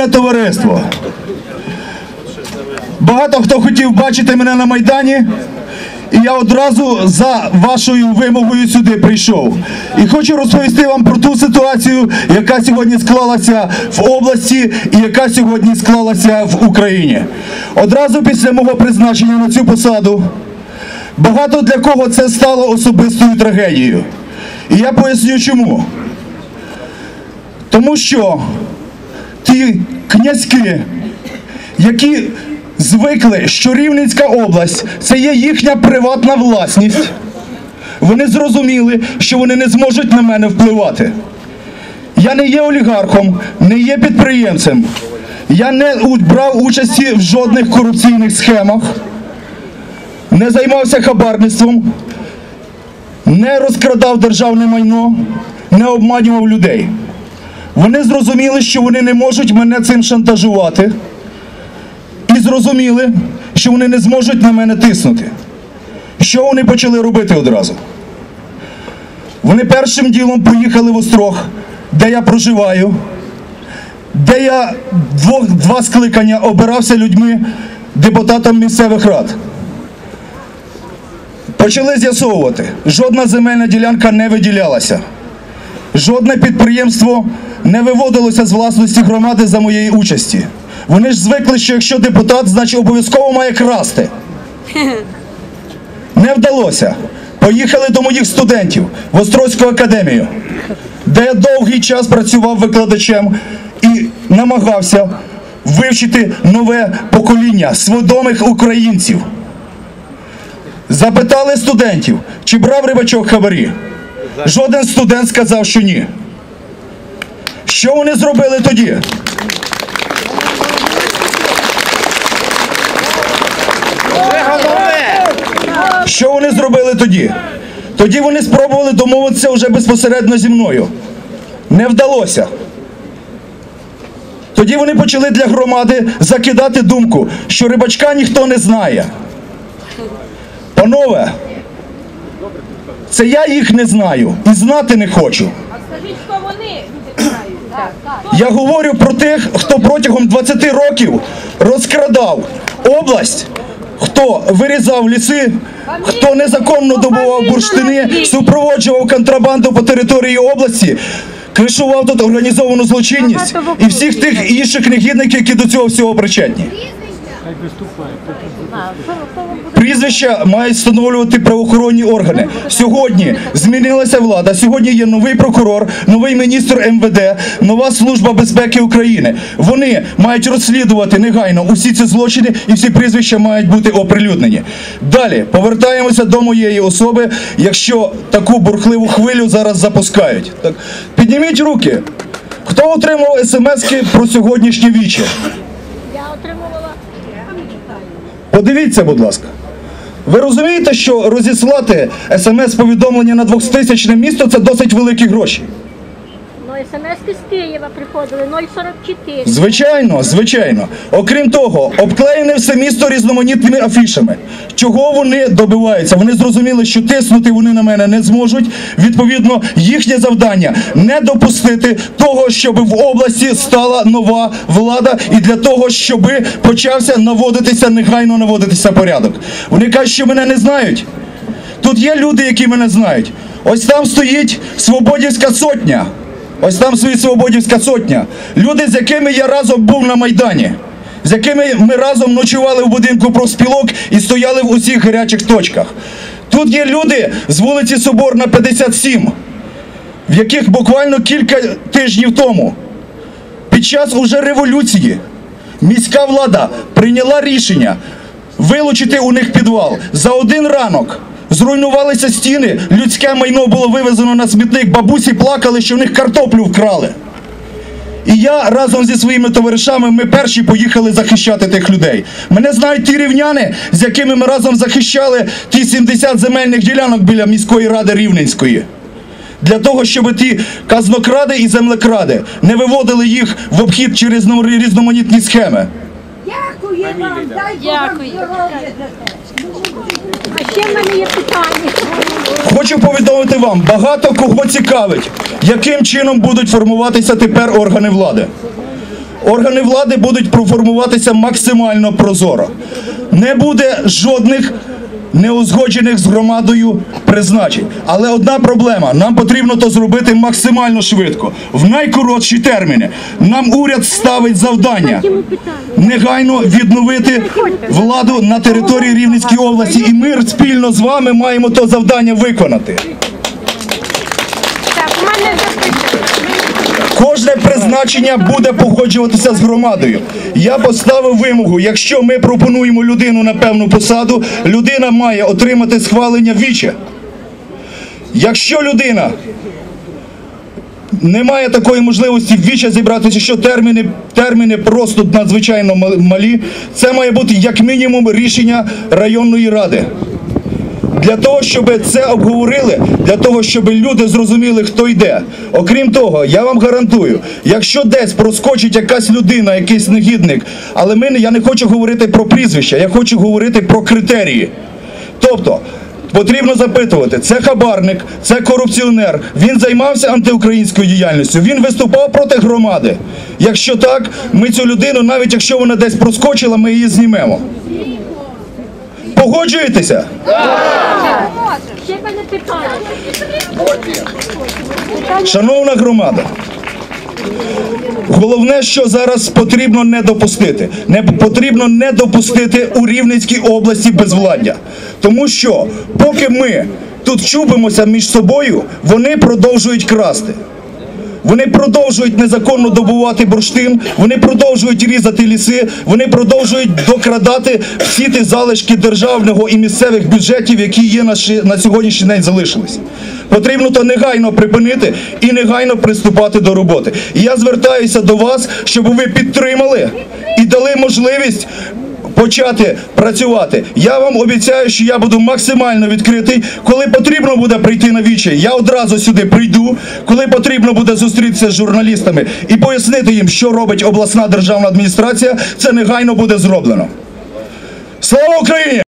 Шановне товариство, багато хто хотів бачити мене на Майдані, і я одразу за вашою вимогою сюди прийшов. І хочу розповісти вам про ту ситуацію, яка сьогодні склалася в області і яка сьогодні склалася в Україні. Одразу після мого призначення на цю посаду багато для кого це стало особистою трагедією. І я поясню чому. Тому що ті князьки, які звикли, що Рівненська область це є їхня приватна власність, вони зрозуміли, що вони не зможуть на мене впливати. Я не є олігархом, не є підприємцем. Я не брав участі в жодних корупційних схемах, не займався хабарництвом, не розкрадав державне майно, не обманював людей. Вони зрозуміли, що вони не можуть мене цим шантажувати. І зрозуміли, що вони не зможуть на мене тиснути. Що вони почали робити одразу? Вони першим ділом поїхали в Острог, де я проживаю, де я двох, два скликання обирався людьми, депутатам місцевих рад. Почали з'ясовувати, жодна земельна ділянка не виділялася. Жодне підприємство не виводилося з власності громади за моєї участі. Вони ж звикли, що якщо депутат, значить обов'язково має красти. Не вдалося. Поїхали до моїх студентів в Острозьку академію, де я довгий час працював викладачем і намагався вивчити нове покоління свідомих українців. Запитали студентів, чи брав рибачок хабарі. Жоден студент сказав, що ні. Що вони зробили тоді? Що вони зробили тоді? Тоді вони спробували домовитися вже безпосередньо зі мною. Не вдалося. Тоді вони почали для громади закидати думку, що рибачка ніхто не знає. Панове, це я їх не знаю і знати не хочу. А Скажіть, хто вони? Я говорю про тих, хто протягом 20 років розкрадав область, хто вирізав ліси, хто незаконно добував бурштини, супроводжував контрабанду по території області, кришував тут організовану злочинність і всіх тих інших негідників, які до цього всього причетні. Прізвища мають встановлювати правоохоронні органи. Сьогодні змінилася влада. Сьогодні є новий прокурор, новий міністр МВД, нова служба безпеки України. Вони мають розслідувати негайно усі ці злочини, і всі прізвища мають бути оприлюднені. Далі повертаємося до моєї особи, якщо таку бурхливу хвилю зараз запускають. Так підніміть руки. Хто отримав смски про сьогоднішнє віче? Я отримувала. Подивіться, будь ласка. Ви розумієте, що розіслати смс-повідомлення на 200-тисячне місто це досить великі гроші? Смс з Києва приходили 044. Звичайно, звичайно. Окрім того, обклеєне все місто різноманітними афішами. Чого вони добиваються? Вони зрозуміли, що тиснути вони на мене не зможуть. Відповідно, їхнє завдання не допустити того, щоб в області стала нова влада, і для того, щоб почався наводитися, негайно наводитися порядок. Вони кажуть, що мене не знають. Тут є люди, які мене знають. Ось там стоїть Свободівська сотня. Ось там стоїть Свободівська сотня. Люди, з якими я разом був на Майдані, з якими ми разом ночували в будинку профспілок і стояли в усіх гарячих точках. Тут є люди з вулиці Соборна 57, в яких буквально кілька тижнів тому, під час уже революції, міська влада прийняла рішення вилучити у них підвал за один ранок. Зруйнувалися стіни, людське майно було вивезено на смітник, бабусі плакали, що в них картоплю вкрали. І я разом зі своїми товаришами ми перші поїхали захищати тих людей. Мене знають ті рівняни, з якими ми разом захищали ті 70 земельних ділянок біля міської ради Рівненської. Для того, щоб ті казнокради і землекради не виводили їх в обхід через різноманітні схеми. Дякую вам, дай Бог вам Дякую. здоров'я за те. А ще в мене є питання. Хочу повідомити вам, багато кого цікавить, яким чином будуть формуватися тепер органи влади. Органи влади будуть проформуватися максимально прозоро. Не буде жодних неузгоджених з громадою призначень. Але одна проблема: нам потрібно то зробити максимально швидко, в найкоротші терміни. Нам уряд ставить завдання негайно відновити владу на території Рівненської області, і ми спільно з вами маємо то завдання виконати. Кожне призначення буде погоджуватися з громадою. Я поставив вимогу: якщо ми пропонуємо людину на певну посаду, людина має отримати схвалення віче. Якщо людина не має такої можливості віче зібратися, що терміни, терміни просто надзвичайно малі, це має бути як мінімум рішення районної ради. Для того, щоб це обговорили, для того, щоб люди зрозуміли, хто йде. Окрім того, я вам гарантую, якщо десь проскочить якась людина, якийсь негідник, але ми, я не хочу говорити про прізвища, я хочу говорити про критерії. Тобто, потрібно запитувати, це хабарник, це корупціонер, він займався антиукраїнською діяльністю, він виступав проти громади. Якщо так, ми цю людину, навіть якщо вона десь проскочила, ми її знімемо. Погоджуєтеся? Шановна громада, головне, що зараз потрібно не допустити. Не потрібно не допустити у Рівненській області безвладдя. Тому що поки ми тут чубимося між собою, вони продовжують красти. Вони продовжують незаконно добувати бурштин, вони продовжують різати ліси, вони продовжують докрадати всі ті залишки державного і місцевих бюджетів, які є на, на сьогоднішній день залишились. Потрібно то негайно припинити і негайно приступати до роботи. І я звертаюся до вас, щоб ви підтримали і дали можливість почати працювати. Я вам обіцяю, що я буду максимально відкритий. Коли потрібно буде прийти на віче, я одразу сюди прийду. Коли потрібно буде зустрітися з журналістами і пояснити їм, що робить обласна державна адміністрація, це негайно буде зроблено. Слава Україні!